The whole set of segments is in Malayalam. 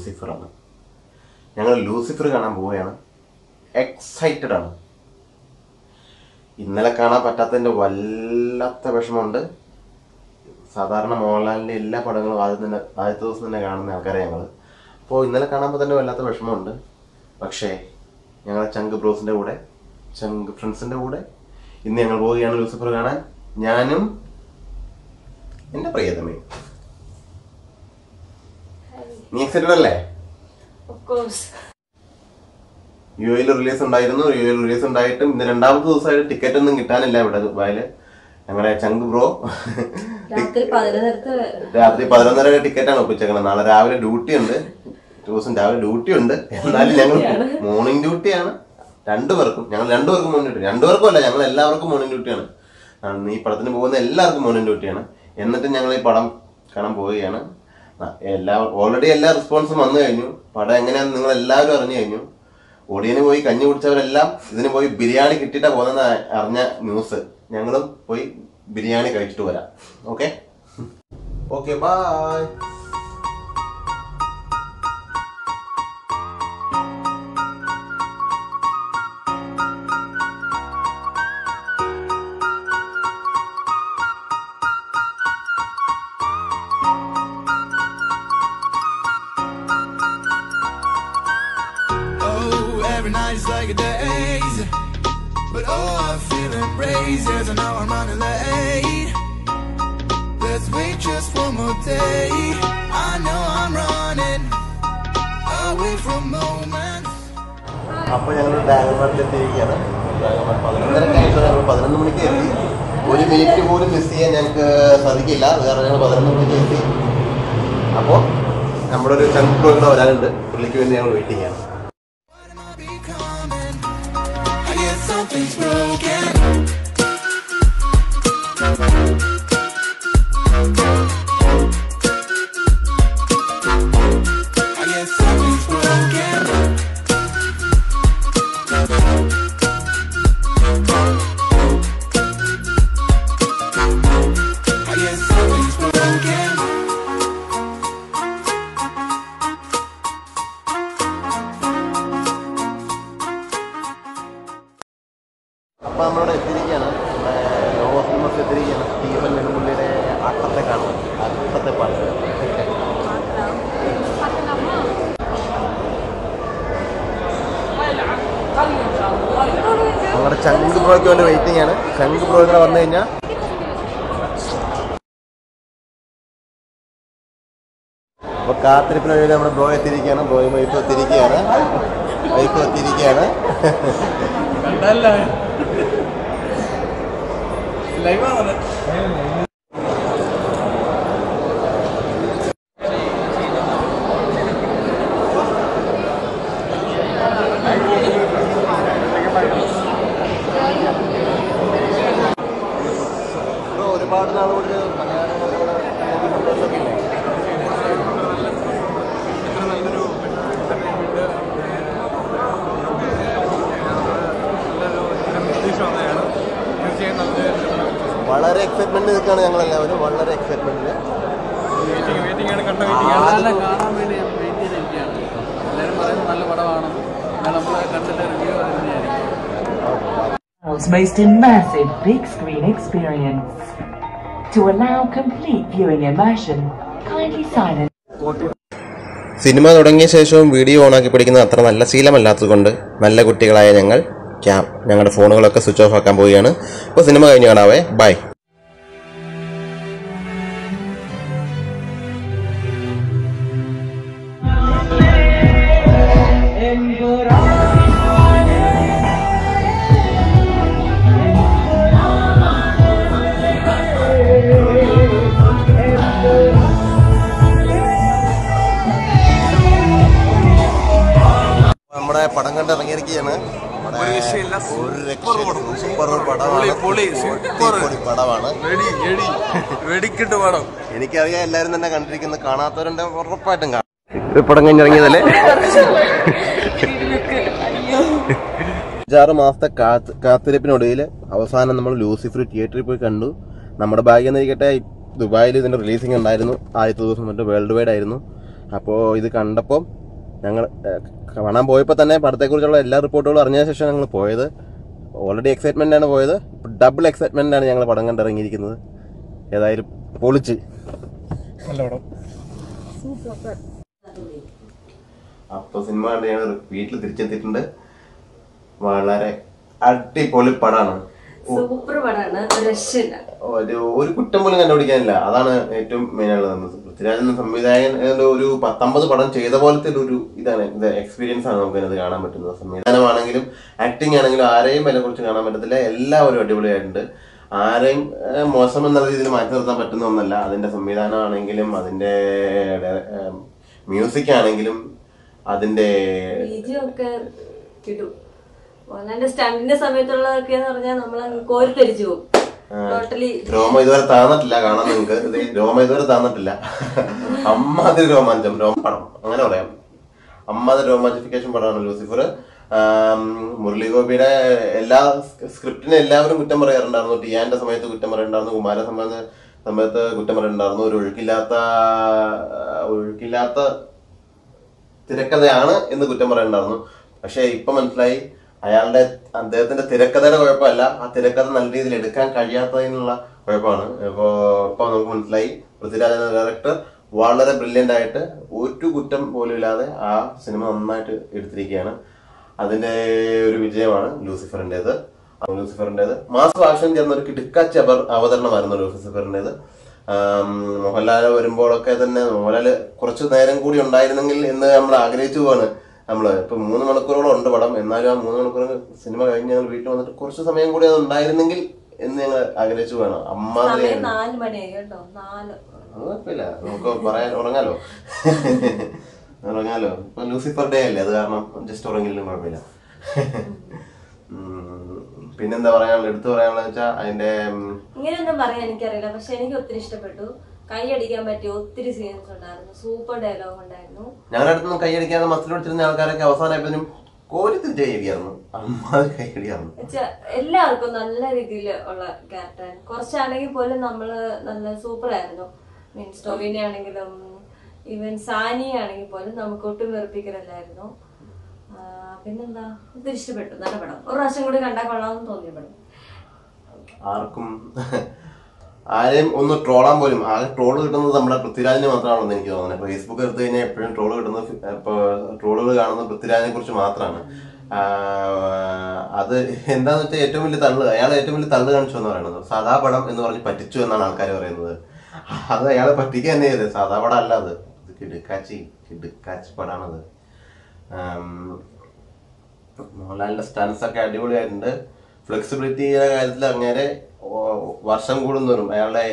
ലൂസിഫറാണ് ഞങ്ങൾ ലൂസിഫർ കാണാൻ പോവുകയാണ്. എക്സൈറ്റഡ് ആണ്. ഇന്നലെ കാണാൻ പറ്റാത്തതിന്റെ വല്ലാത്ത വിഷമമുണ്ട്. സാധാരണ മോഹൻലാലിന്റെ എല്ലാ പടങ്ങളും ആദ്യം തന്നെ ആദ്യത്തെ ദിവസം തന്നെ കാണുന്ന ആൾക്കാരെ ഞങ്ങൾ അപ്പോൾ ഇന്നലെ കാണുമ്പോൾ തന്നെ വല്ലാത്ത വിഷമമുണ്ട്. പക്ഷേ ഞങ്ങൾ ചങ്ക് ബ്രോസിന്റെ കൂടെ ചങ്ക് ഫ്രണ്ട്സിന്റെ കൂടെ ഇന്ന് ഞങ്ങൾ പോവുകയാണ് ലൂസിഫർ കാണാൻ. ഞാനും എന്റെ പ്രിയതമയും. നീ എക്സൈറ്റഡ് അല്ലേ. യു എയിൽ റിലീസ് ഉണ്ടായിരുന്നു. യു എയിൽ റിലീസ് ഉണ്ടായിട്ടും ഇന്ന് രണ്ടാമത്തെ ദിവസമായിട്ട് ടിക്കറ്റ് ഒന്നും കിട്ടാനില്ല ഇവിടെ ദുബായിൽ. ഞങ്ങളെ ചങ്ക് ബ്രോ രാത്രി പതിനൊന്നര ടിക്കറ്റാണ് ഒപ്പിച്ചേക്കണത്. നാളെ രാവിലെ ഡ്യൂട്ടി ഉണ്ട്. ദിവസം രാവിലെ ഡ്യൂട്ടി ഉണ്ട്. എന്നാലും ഞങ്ങൾ മോർണിംഗ് ഡ്യൂട്ടിയാണ് രണ്ടുപേർക്കും. ഞങ്ങൾ രണ്ടുപേർക്കും മോർണിംഗ് ഡ്യൂട്ടി രണ്ടുപേർക്കും അല്ല ഞങ്ങൾ എല്ലാവർക്കും മോർണിംഗ് ഡ്യൂട്ടിയാണ് ഈ പടത്തിന് പോകുന്ന എല്ലാവർക്കും മോർണിംഗ് ഡ്യൂട്ടിയാണ് എന്നിട്ട് ഞങ്ങൾ ഈ പടം കാണാൻ പോവുകയാണ്. എല്ലാ ഓൾറെഡി എല്ലാ റെസ്പോൺസും വന്നു കഴിഞ്ഞു. പടം എങ്ങനെയാണെന്ന് നിങ്ങൾ എല്ലാവരും അറിഞ്ഞു കഴിഞ്ഞു. ഓടിയന് പോയി കഞ്ഞി കുടിച്ചവരെല്ലാം ഇതിന് പോയി ബിരിയാണി കിട്ടിയിട്ടാ പോകുന്ന അറിഞ്ഞ ന്യൂസ് ഞങ്ങളും പോയി ബിരിയാണി കഴിച്ചിട്ട് വരാം. Okay okay bye like a daze. But oh, I'm feeling crazy as I know I'm running late. Let's wait just one more day. I know I'm running away from moments. അപ്പൊ ഞങ്ങൾ ഡാഗർമാട്ടിൽ എത്തിയിരിക്കുകയാണ് ഡാഗർമാട്ട് പതിനൊന്നര കഴിഞ്ഞിട്ട് ഞങ്ങൾ പതിനൊന്ന് മണിക്ക് എത്തി ഒരു മിനിറ്റ് പോലും മിസ് ചെയ്യാൻ ഞങ്ങൾക്ക് സാധിക്കില്ല വേറെ ഞങ്ങൾ പതിനൊന്ന് മണിക്ക് എത്തി അപ്പോൾ നമ്മുടെ ഒരു ചങ്ക് പ്രോഗ്രാം വരാനുണ്ട് പുള്ളിക്ക് വേണ്ടി ഞങ്ങൾ വെയിറ്റ് ചെയ്യാണ് something's broken. ബ്രോയ്ക്ക് വേണ്ടി വെയിറ്റിംഗ് ആണ് ശംഖ് ബ്രോ വന്നു കഴിഞ്ഞാൽ അപ്പൊ കാത്തിരിപ്പിന് വേണ്ടി നമ്മുടെ ബ്രോ എത്തിയിരിക്കുകയാണ്. ബ്രോയും വൈഫ് എത്തിയിരിക്കുകയാണ്. വൈഫ് എത്തിയിരിക്കുകയാണ്. ബ്രോ വളരെ എക്സൈറ്റ്മെന്റ് നിൽക്കുകയാണ് ഞങ്ങൾ എല്ലാവരും വളരെ എക്സൈറ്റ്മെന്റ് കാണാൻ വേണ്ടി വെയിറ്റ് ചെയ്തിരിക്കുകയാണ്. എല്ലാവരും പറയുന്നത് നല്ല പടമാണ്. നമ്മൾ കണ്ടിട്ട് റിവ്യൂ തന്നെയായിരിക്കും. World's most immersive big screen experience. To allow complete viewing immersion, kindly silence. സിനിമ തുടങ്ങിയ ശേഷവും വീഡിയോ ഓണാക്കി പിടിക്കുന്നത് അത്ര നല്ല ശീലമല്ലാത്തതുകൊണ്ട് നല്ല കുട്ടികളായ ഞങ്ങൾ ക്യാം ഞങ്ങളുടെ ഫോണുകളൊക്കെ സ്വിച്ച് ഓഫ് ആക്കാൻ പോവുകയാണ്. അപ്പോൾ സിനിമ കഴിഞ്ഞ് കാണാവേ. ബൈ സൂപ്പർ പടമാണ്. പടമാണ്. വെടിക്കിട്ട് പടം. എനിക്കറിയാം എല്ലാരും തന്നെ കണ്ടിരിക്കുന്ന കാണാത്തവരുണ്ട് ഉറപ്പായിട്ടും കാണാം. ഈ പടം കഴിഞ്ഞിറങ്ങിയതല്ലേ? അഞ്ചാറ് മാസത്തെ കാത്ത് കാത്തിരിപ്പിനൊടുവിൽ അവസാനം നമ്മൾ ലൂസിഫർ തിയേറ്ററിൽ പോയി കണ്ടു. നമ്മുടെ ഭാഗ്യം എന്നിരിക്കട്ടെ ദുബായിൽ ഇതിന്റെ റിലീസിംഗ് ഉണ്ടായിരുന്നു. ആദ്യത്തെ ദിവസം മറ്റേ വേൾഡ് വൈഡ് ആയിരുന്നു. അപ്പോൾ ഇത് കണ്ടപ്പോൾ ഞങ്ങൾ കാണാൻ പോയപ്പോൾ തന്നെ പടത്തെക്കുറിച്ചുള്ള എല്ലാ റിപ്പോർട്ടുകളും അറിഞ്ഞ ശേഷം ഞങ്ങൾ പോയത്. ഓൾറെഡി എക്സൈറ്റ്മെന്റ് ആണ് പോയത്. ഡബിൾ എക്സൈറ്റ്മെന്റ് ആണ് ഞങ്ങൾ പടം കണ്ടിറങ്ങിയിരിക്കുന്നത്. ഏതായാലും പൊളിച്ച്. നല്ല പടം അപ്പോൾ സിനിമ കണ്ട് ഞങ്ങൾ വീട്ടിൽ തിരിച്ചെത്തിയിട്ടുണ്ട്. വളരെ അടിപൊളി പടമാണ് സൂപ്പർ പടമാണ് ഒരു ഒരു കുറ്റം പോലും കണ്ടുപിടിക്കാനില്ല. അതാണ് ഏറ്റവും മെയിൻ ഉള്ളത് പൃഥ്വിരാജ് എന്ന സംവിധായകൻ ഒരു പത്തൊമ്പത് പടം ചെയ്ത പോലത്തെ ഒരു ഇതാണ് ഇത്. എക്സ്പീരിയൻസ് ആണ് നമുക്ക് ഇതിനകത്ത് കാണാൻ പറ്റുന്നത്. സംവിധാനമാണെങ്കിലും ആക്ടിങ് ആണെങ്കിലും ആരെയും അതിനെ കുറിച്ച് കാണാൻ പറ്റത്തില്ല. എല്ലാവരും അടിപൊളിയായിട്ടുണ്ട്. ആരെയും മോശം എന്ന രീതിയിൽ മാറ്റി നിർത്താൻ പറ്റുന്ന ഒന്നല്ല. അതിന്റെ സംവിധാനമാണെങ്കിലും അതിന്റെ മ്യൂസിക് ആണെങ്കിലും അതിന്റെ സമയത്തുള്ളതൊക്കെ പറഞ്ഞാൽ നമ്മൾ കോരിത്തരിച്ചു പോകും. ടോട്ടലി രോമ ഇതുവരെ താന്നിട്ടില്ല കാണാൻ നിങ്ങൾക്ക്. ഇത് രോമ ഇതുവരെ താന്നിട്ടില്ല. അമ്മാതിരി രോമാഞ്ചം. രോമ പടം. അങ്ങനെ പറയാം. അമ്മാതിരി രോമാഞ്ചിഫിക്കേഷൻ പടമാണ് ലൂസിഫർ. മുരളി ഗോപിയുടെ എല്ലാ സ്ക്രിപ്റ്റിനെ എല്ലാവരും കുറ്റം പറയാറുണ്ടായിരുന്നു. ടിയാന്റെ സമയത്ത് കുറ്റം പറയുന്നുണ്ടായിരുന്നു കുമാര സമയത്ത് സമയത്ത് കുറ്റം പറയുന്നുണ്ടായിരുന്നു ഒരു ഒഴുക്കില്ലാത്ത ഒഴുക്കില്ലാത്ത തിരക്കഥയാണ് എന്ന് കുറ്റം പറയുന്നുണ്ടായിരുന്നു പക്ഷെ ഇപ്പൊ മനസ്സിലായി. അയാളുടെ അദ്ദേഹത്തിന്റെ തിരക്കഥയുടെ കുഴപ്പമല്ല. ആ തിരക്കഥ നല്ല രീതിയിൽ എടുക്കാൻ കഴിയാത്തതിനുള്ള കുഴപ്പമാണ്. ഇപ്പോ ഇപ്പൊ നമുക്ക് മനസ്സിലായി. പൃഥ്വിരാജ് എന്ന ഡയറക്ടർ വളരെ ബ്രില്യന്റ് ആയിട്ട് ഒരു കുറ്റം പോലും ഇല്ലാതെ ആ സിനിമ നന്നായിട്ട് എടുത്തിരിക്കുകയാണ്. അതിന്റെ ഒരു വിജയമാണ് ലൂസിഫറിന്റെത് ലൂസിഫറിന്റെത് മാസ് ആക്ഷൻ ചേർന്ന ഒരു കിടുക്കാച്ച അവ- അവതരണമായിരുന്നു ലൂസിഫറിന്റെത് മോഹൻലാൽ വരുമ്പോഴൊക്കെ തന്നെ മോഹൻലാൽ കുറച്ച് നേരം കൂടി ഉണ്ടായിരുന്നെങ്കിൽ എന്ന് നമ്മൾ ആഗ്രഹിച്ചു പോവാണ്. നമ്മൾ ഇപ്പൊ മൂന്ന് മണിക്കൂറോളം ഉണ്ട് പടം. എന്നാലും ആ മൂന്ന് മണിക്കൂർ സിനിമ കഴിഞ്ഞ് ഞങ്ങൾ വീട്ടിൽ വന്നിട്ട് കുറച്ച് സമയം കൂടി അത് ഉണ്ടായിരുന്നെങ്കിൽ എന്ന് ഞങ്ങൾ ആഗ്രഹിച്ചു വേണം അമ്മ കുഴപ്പമില്ല. നമുക്ക് പറയാൻ ഉറങ്ങാലോ? ഉറങ്ങാലോ? ഇപ്പൊ ലൂസിഫർ ഡേ അല്ലേ? അത് കാരണം ജസ്റ്റ് ഉറങ്ങില്ലും കുഴപ്പമില്ല. പിന്നെന്താ പറയാനുള്ള എടുത്തു പറയാനുള്ള വെച്ചാൽ അതിന്റെ ഇങ്ങനെയൊന്നും പറയാൻ എനിക്കറിയില്ല. പക്ഷെ എനിക്ക് ഒത്തിരി ഇഷ്ടപ്പെട്ടു. കൈയടിക്കാൻ പറ്റിയ ഒത്തിരി സീൻസ് ഉണ്ടായിരുന്നു. സൂപ്പർ ഡയലോഗ് ഉണ്ടായിരുന്നു. ഞങ്ങളുടെ അടുത്തൊന്നും കൈയടിക്കാതെ മസിൽ പിടിച്ചിരുന്ന ആൾക്കാരൊക്കെ അവസാനമായപ്പോഴും കോരി തിരിച്ച് കൈയടിക്കായിരുന്നു കൈ കൈയടിയായിരുന്നു എല്ലാവർക്കും നല്ല രീതിയിൽ ഉള്ള ക്യാരക്ടർ കുറച്ചാണെങ്കിൽ പോലും നമ്മൾ നല്ല സൂപ്പർ ആയിരുന്നു. മീൻസ് ടൊവിനെ ആണെങ്കിലും ഈവൻ സാനിയെ ആണെങ്കിൽ പോലും നമുക്ക് ഒട്ടും വെറുപ്പിക്കലല്ലായിരുന്നു. പിന്നെന്താ? ഒത്തിരി ഇഷ്ടപ്പെട്ടു. നല്ല പടം. ഒരു പ്രാവശ്യം കൂടി കണ്ടാൽ കൊള്ളാമെന്ന് തോന്നിയ പടം. ആർക്കും ആരെയും ഒന്ന് ട്രോളാൻ പോലും ആകെ ട്രോൾ കിട്ടുന്നത് നമ്മുടെ പൃഥ്വിരാജിന് മാത്രമാണെന്ന് എനിക്ക് തോന്നുന്നത് ഫേസ്ബുക്ക് എടുത്തു കഴിഞ്ഞാൽ എപ്പോഴും ട്രോൾ കിട്ടുന്നത് ഫി- ഇപ്പൊ ട്രോളുകൾ കാണുന്നത് പൃഥ്വിരാജിനെ കുറിച്ച് മാത്രമാണ് അത് എന്താന്ന് വെച്ചാൽ ഏറ്റവും വലിയ തള്ളു അയാൾ ഏറ്റവും വലിയ തള്ളു കാണിച്ചു എന്ന് പറയുന്നത്. സദാപടം പടം എന്ന് പറഞ്ഞ് പറ്റിച്ചു എന്നാണ് ആൾക്കാർ പറയുന്നത്. അത് അയാളെ പറ്റിക്കുക തന്നെ ചെയ്തത്. സദാപടം അല്ല അത്. കിടുക്കാച്ചി കിടുക്കാച്ചി പടാണത്. മോഹൻലാലിന്റെ സ്റ്റൺസ് ഒക്കെ അടിപൊളിയായിട്ടുണ്ട്. ഫ്ലെക്സിബിലിറ്റിയുടെ കാര്യത്തിൽ അങ്ങനെ വർഷം കൂടുന്നവരും അയാളുടെ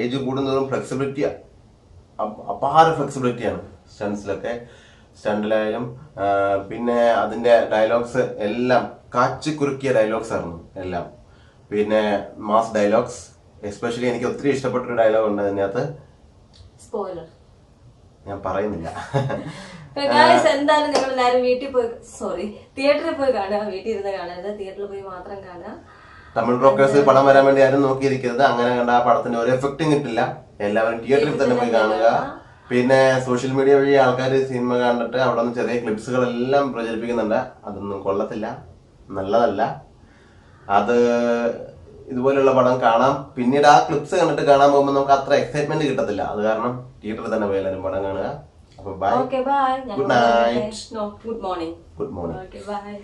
ഏജ് കൂടുന്നതും ഫ്ലെക്സിബിലിറ്റി അപാര ഫ്ലെക്സിബിലിറ്റിയാണ് സ്റ്റൺസിലൊക്കെ സ്റ്റണ്ടിലായാലും പിന്നെ അതിന്റെ ഡയലോഗ്സ് എല്ലാം കാച്ചി കുറുക്കിയ ഡയലോഗ്സ് ആയിരുന്നു എല്ലാം. പിന്നെ മാസ് ഡയലോഗ്സ് എസ്പെഷ്യലി എനിക്ക് ഒത്തിരി ഇഷ്ടപ്പെട്ട ഒരു ഡയലോഗ് ഉണ്ട് അതിനകത്ത്. ഞാൻ പറയുന്നില്ല. എന്തായാലും നിങ്ങൾ എല്ലാവരും വീട്ടിൽ പോയി സോറി തിയേറ്ററിൽ പോയി കാണുക വീട്ടിൽ ഇരുന്ന് കാണരുത്. തിയേറ്ററിൽ പോയി മാത്രം കാണുക. തമിഴ് ബ്രോക്കേഴ്സ് പടം വരാൻ വേണ്ടി ആരും നോക്കിയിരിക്കരുത്. അങ്ങനെ കണ്ട ആ പടത്തിന്റെ ഒരു എഫക്റ്റും കിട്ടില്ല. എല്ലാവരും തിയേറ്ററിൽ തന്നെ പോയി കാണുക. പിന്നെ സോഷ്യൽ മീഡിയ വഴി ആൾക്കാർ സിനിമ കണ്ടിട്ട് അവിടെ നിന്ന് ചെറിയ ക്ലിപ്സുകളെല്ലാം പ്രചരിപ്പിക്കുന്നുണ്ട്. അതൊന്നും കൊള്ളത്തില്ല. നല്ലതല്ല. അത് ഇതുപോലെയുള്ള പടം കാണാം. പിന്നീട് ആ ക്ലിപ്സ് കണ്ടിട്ട് കാണാൻ പോകുമ്പോൾ നമുക്ക് അത്ര എക്സൈറ്റ്മെന്റ് കിട്ടത്തില്ല. അത് കാരണം തിയേറ്ററിൽ തന്നെ പോയി എല്ലാവരും പടം കാണുക. അപ്പൊ bye good bye Good night. No good morning good morning bye